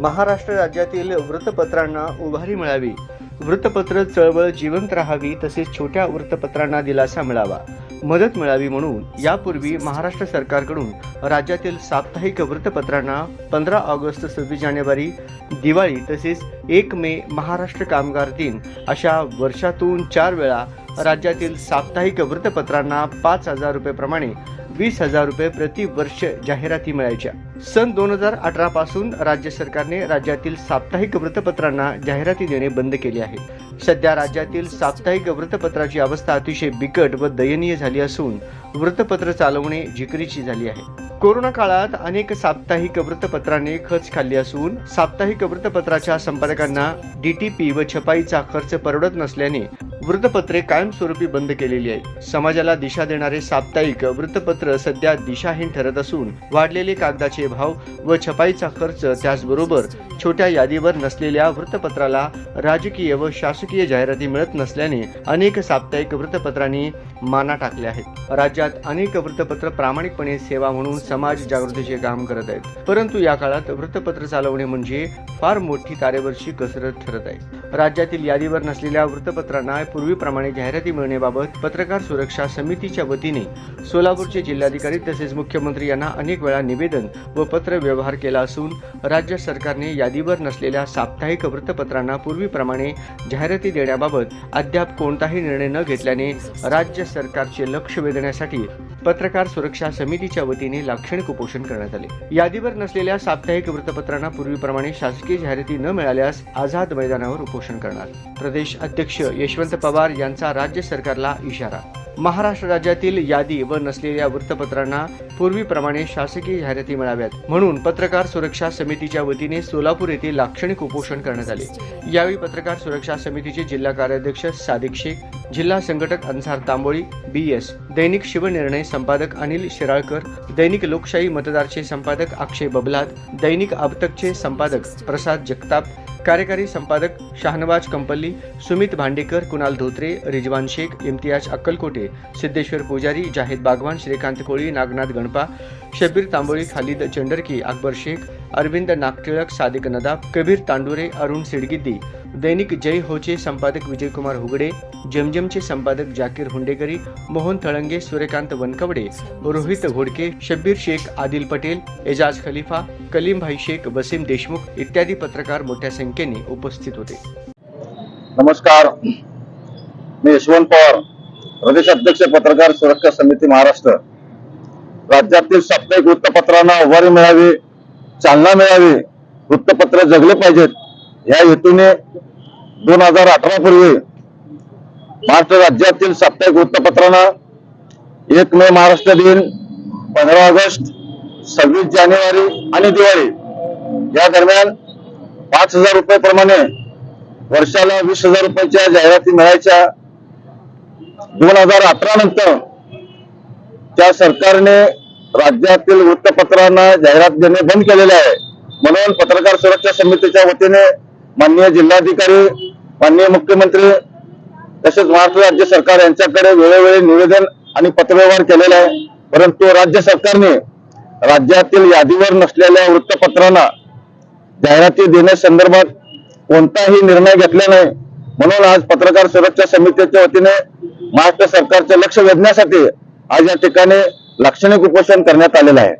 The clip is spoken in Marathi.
महाराष्ट्र राज्यातील वृत्तपत्रांना उभारी मिळावी. वृत्तपत्र चळवळ जिवंत राहावी तसेच छोट्या वृत्तपत्रांना दिलासा मिळावा. मदत मिळावी म्हणून यापूर्वी महाराष्ट्र सरकारकडून राज्यातील साप्ताहिक वृत्तपत्रांना पंधरा ऑगस्ट सव्वीस जानेवारी दिवाळी तसेच एक मे महाराष्ट्र कामगार दिन अशा वर्षातून चार वेळा राज्यातील साप्ताहिक वृत्तपत्रांना पाच हजार रुपयेप्रमाणे वीस हजार रुपये प्रति वर्ष जाहिराती मिळायच्या. सन दोन हजार अठरा पासून राज्य सरकारने राज्यातील साप्ताहिक वृत्तपत्रांना जाहिराती देणे बंद केले आहे. सध्या राज्यातील साप्ताहिक वृत्तपत्राची अवस्था अतिशय बिकट व दयनीय झाली असून वृत्तपत्र चालवणे जिकरीची झाली आहे. कोरोना काळात अनेक साप्ताहिक वृत्तपत्रांनी खच खाल्ली असून साप्ताहिक वृत्तपत्राच्या संपादकांना डीटीपी व छपाईचा खर्च परवडत नसल्याने वृत्तपत्रे कायमस्वरूपी बंद केलेली आहेत. समाजाला दिशा देणारे साप्ताहिक वृत्तपत्र सध्या दिशाहीन ठरत असून वाढलेले कागदाचे भाव व छपाईचा खर्च त्याचबरोबर छोट्या यादीवर नसलेल्या वृत्तपत्राला राजकीय व शासकीय जाहिराती मिळत नसल्याने अनेक साप्ताहिक वृत्तपत्रांनी माना टाकल्या आहेत. राज्यात अनेक वृत्तपत्र प्रामाणिकपणे सेवा म्हणून समाज जागृतीचे काम करत आहेत. परंतु या काळात वृत्तपत्र चालवणे म्हणजे फार मोठी तारेवरची कसरत ठरत आहे. राज्यातील यादीवर नसलेल्या वृत्तपत्रांना पूर्वीप्रमाणे जाहिराती मिळण्याबाबत पत्रकार सुरक्षा समितीच्या वतीने सोलापूरचे जिल्हाधिकारी तसेच मुख्यमंत्री यांना अनेक वेळा निवेदन व पत्र व्यवहार केला असून राज्य सरकारने यादीवर नसलेल्या साप्ताहिक वृत्तपत्रांना पूर्वीप्रमाणे जाहिराती देण्याबाबत अद्याप कोणताही निर्णय न घेतल्याने राज्य सरकारचे लक्ष वेधण्यासाठी पत्रकार सुरक्षा समितीच्या वतीने लाक्षणिक उपोषण करण्यात आले. यादीवर नसलेल्या साप्ताहिक वृत्तपत्रांना पूर्वीप्रमाणे शासकीय जाहिराती न मिळाल्यास आझाद मैदानावर उपोषण करणार. प्रदेश अध्यक्ष यशवंत पवार यांचा राज्य सरकारला इशारा. महाराष्ट्र राज्यातील यादी व नसलेल्या वृत्तपत्रांना पूर्वीप्रमाणे शासकीय जाहिराती मिळाव्यात. म्हणून पत्रकार सुरक्षा समितीच्या वतीने सोलापूर येथे लाक्षणिक उपोषण करण्यात आले. यावेळी पत्रकार सुरक्षा समितीचे जिल्हा कार्याध्यक्ष सादिक शेख जिल्हा संघटक अन्सार तांबोळी बी एस. दैनिक शिवनिर्णय संपादक अनिल शिराळकर दैनिक लोकशाही मतदारचे संपादक अक्षय बबलाद दैनिक आबतकचे संपादक प्रसाद जगताप कार्यकारी संपादक शाहनवाज कंपल्ली सुमित भांडेकर कुणाल धोत्रे रिजवान शेख इम्तियाज अक्कलकोटे सिद्धेश्वर पुजारी जाहीद बागवान श्रीकांत कोळी नागनाथ गणपा शबीर तांबोळी खालिद चंडरकी अकबर शेख अरविंद नागटिळक सादिक नदाब कबीर तांडुरे अरुण सिडगिद्दी दैनिक जय होचे संपादक विजयकुमार हुगडे जमजमचे संपादक जाकीर हुंडेकरी मोहन थळंगे सूर्यकांत वनकवडे रोहित घोडके शब्बीर शेख आदिल पटेल एजाज खलिफा कलीमभाई शेख वसीम देशमुख इत्यादी पत्रकार मोठ्या संख्येने उपस्थित होते. नमस्कार. मी यशवंत पवार प्रदेश अध्यक्ष पत्रकार सुरक्षा समिती महाराष्ट्र. राज्यातील साप्ताहिक वृत्तपत्रांना उभारी मिळावी चालना मिळावी वृत्तपत्र जगले पाहिजेत. या हेतूने दोन हजार अठरा पूर्वी महाराष्ट्र राज्यातील साप्ताहिक वृत्तपत्रांना एक मे महाराष्ट्र दिन पंधरा ऑगस्ट सव्वीस जानेवारी आणि दिवाळी या दरम्यान पाच हजार रुपये प्रमाणे वर्षाला वीस हजार रुपयाच्या जाहिराती मिळायच्या. दोन हजार अठरा नंतर त्या सरकारने राज्यातील वृत्तपत्रांना जाहिरात देणे बंद केलेले आहे. म्हणून पत्रकार सुरक्षा समितीच्या वतीने माननीय जिल्हाधिकारी माननीय मुख्यमंत्री तसेच महाराष्ट्र राज्य सरकार यांच्याकडे वेळोवेळी निवेदन आणि पत्रव्यवहार केलेला आहे. परंतु राज्य सरकारने राज्यातील यादीवर नसलेल्या वृत्तपत्रांना जाहिराती देण्यासंदर्भात कोणताही निर्णय घेतला नाही. म्हणून आज पत्रकार सुरक्षा समितीच्या वतीने महाराष्ट्र सरकारचे लक्ष वेधण्यासाठी आज या ठिकाणी लाक्षणिक उपोषण करण्यात आलेलं आहे.